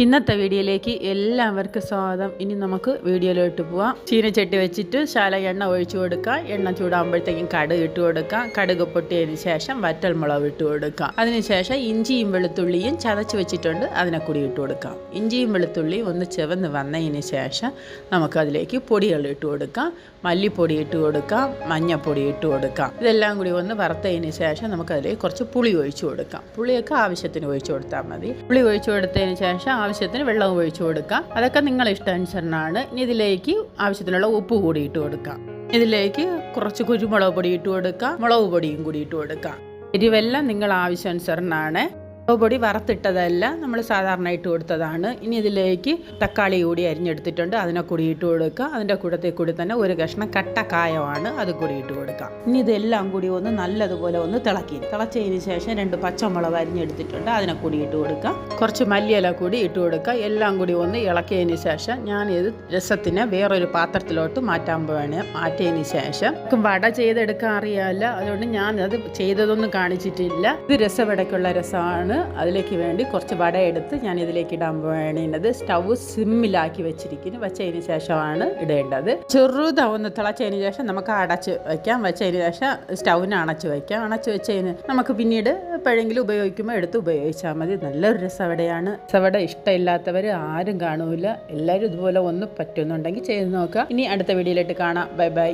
ഇന്നത്തെ വീഡിയോയിലേക്ക് എല്ലാവർക്കും സ്വാഗതം. ഇനി നമുക്ക് വീഡിയോയിലോട്ട് പോവാം. ചീനച്ചട്ടി വെച്ചിട്ട് ശാല എണ്ണ ഒഴിച്ചു കൊടുക്കാം. എണ്ണ ചൂടാകുമ്പോഴത്തേക്കും കടുക് ഇട്ട് കൊടുക്കാം. കടുക് പൊട്ടിയതിന് ശേഷം വറ്റൽമുളക് ഇട്ട് കൊടുക്കാം. അതിനുശേഷം ഇഞ്ചിയും വെളുത്തുള്ളിയും ചതച്ച് വെച്ചിട്ടുണ്ട്. അതിനെ കൂടി ഇട്ട് കൊടുക്കാം. ഇഞ്ചിയും വെളുത്തുള്ളിയും ഒന്ന് ചെവന്ന് വന്നതിന് ശേഷം നമുക്കതിലേക്ക് പൊടികൾ ഇട്ട് കൊടുക്കാം. മല്ലിപ്പൊടി ഇട്ട് കൊടുക്കാം. മഞ്ഞൾപ്പൊടി ഇട്ട് കൊടുക്കാം. ഇതെല്ലാം കൂടി ഒന്ന് വറുത്തതിന് ശേഷം നമുക്കതിലേക്ക് കുറച്ച് പുളി ഒഴിച്ചു കൊടുക്കാം. പുളിയൊക്കെ ആവശ്യത്തിന് ഒഴിച്ചു കൊടുത്താൽ മതി. പുളി ഒഴിച്ചു കൊടുത്തതിന് ശേഷം ആവശ്യത്തിന് വെള്ളവും ഒഴിച്ചു കൊടുക്കാം. അതൊക്കെ നിങ്ങൾ ഇഷ്ടാനുസരണമാണ്. ഇനി ഇതിലേക്ക് ആവശ്യത്തിനുള്ള ഉപ്പ് കൂടി ഇട്ട് കൊടുക്കാം. ഇതിലേക്ക് കുറച്ച് കുരുമുളക് പൊടി ഇട്ട് കൊടുക്കാം. മുളക് പൊടിയും കൂടി ഇട്ട് കൊടുക്കാം. എരിവെല്ലാം നിങ്ങൾ ആവശ്യാനുസരണമാണ്. പൊടി വറുത്തിട്ടതല്ല നമ്മൾ സാധാരണ ഇട്ട് കൊടുത്തതാണ്. ഇനി ഇതിലേക്ക് തക്കാളി കൂടി അരിഞ്ഞെടുത്തിട്ടുണ്ട്. അതിനെ കൂടി ഇട്ട് കൊടുക്കുക. അതിന്റെ കൂടത്തിൽ കൂടി തന്നെ ഒരു കഷ്ണം കട്ട കായമാണ് അത് കൂടി ഇട്ട് കൊടുക്കാം ഇനി ഇതെല്ലാം കൂടി ഒന്ന് നല്ലതുപോലെ ഒന്ന് തിളക്കി. തിളച്ചതിന് ശേഷം രണ്ട് പച്ചമുളക് അരിഞ്ഞെടുത്തിട്ടുണ്ട്. അതിനെ കൂടി ഇട്ട് കൊടുക്കുക. കുറച്ച് മല്ലിയില കൂടി ഇട്ട് കൊടുക്കുക. എല്ലാം കൂടി ഒന്ന് ഇളക്കിയതിന് ശേഷം ഞാൻ ഇത് രസത്തിന് വേറൊരു പാത്രത്തിലോട്ട് മാറ്റാൻ പോവാണ്. മാറ്റിയതിന് ശേഷം വട ചെയ്തെടുക്കാൻ അറിയാമല്ല. അതുകൊണ്ട് ഞാൻ അത് ചെയ്തതൊന്നും കാണിച്ചിട്ടില്ല. ഇത് രസവടയ്ക്കുള്ള രസമാണ്. അതിലേക്ക് വേണ്ടി കുറച്ച് വട എടുത്ത് ഞാൻ ഇതിലേക്ക് ഇടാൻ വേണ്ടത് സ്റ്റൗ സിമ്മിലാക്കി വെച്ചിരിക്കുന്നു. വെച്ചതിന് ശേഷമാണ് ഇടേണ്ടത്. ചെറുതാവുന്ന തിളച്ചതിന് ശേഷം നമുക്ക് അടച്ച് വയ്ക്കാം വെച്ചതിന് ശേഷം സ്റ്റൗവിന് അണച്ച് വയ്ക്കാം അണച്ച് വെച്ചതിന് നമുക്ക് പിന്നീട് എപ്പോഴെങ്കിലും ഉപയോഗിക്കുമ്പോൾ എടുത്ത് ഉപയോഗിച്ചാൽ മതി. നല്ലൊരു രസവടയാണ്. രസവട ഇഷ്ടമില്ലാത്തവർ ആരും കാണൂല. എല്ലാവരും ഇതുപോലെ ഒന്ന് പറ്റുന്നുണ്ടെങ്കിൽ ചെയ്ത് നോക്കുക. ഇനി അടുത്ത വീഡിയോയിലിട്ട് കാണാം. Bye bye.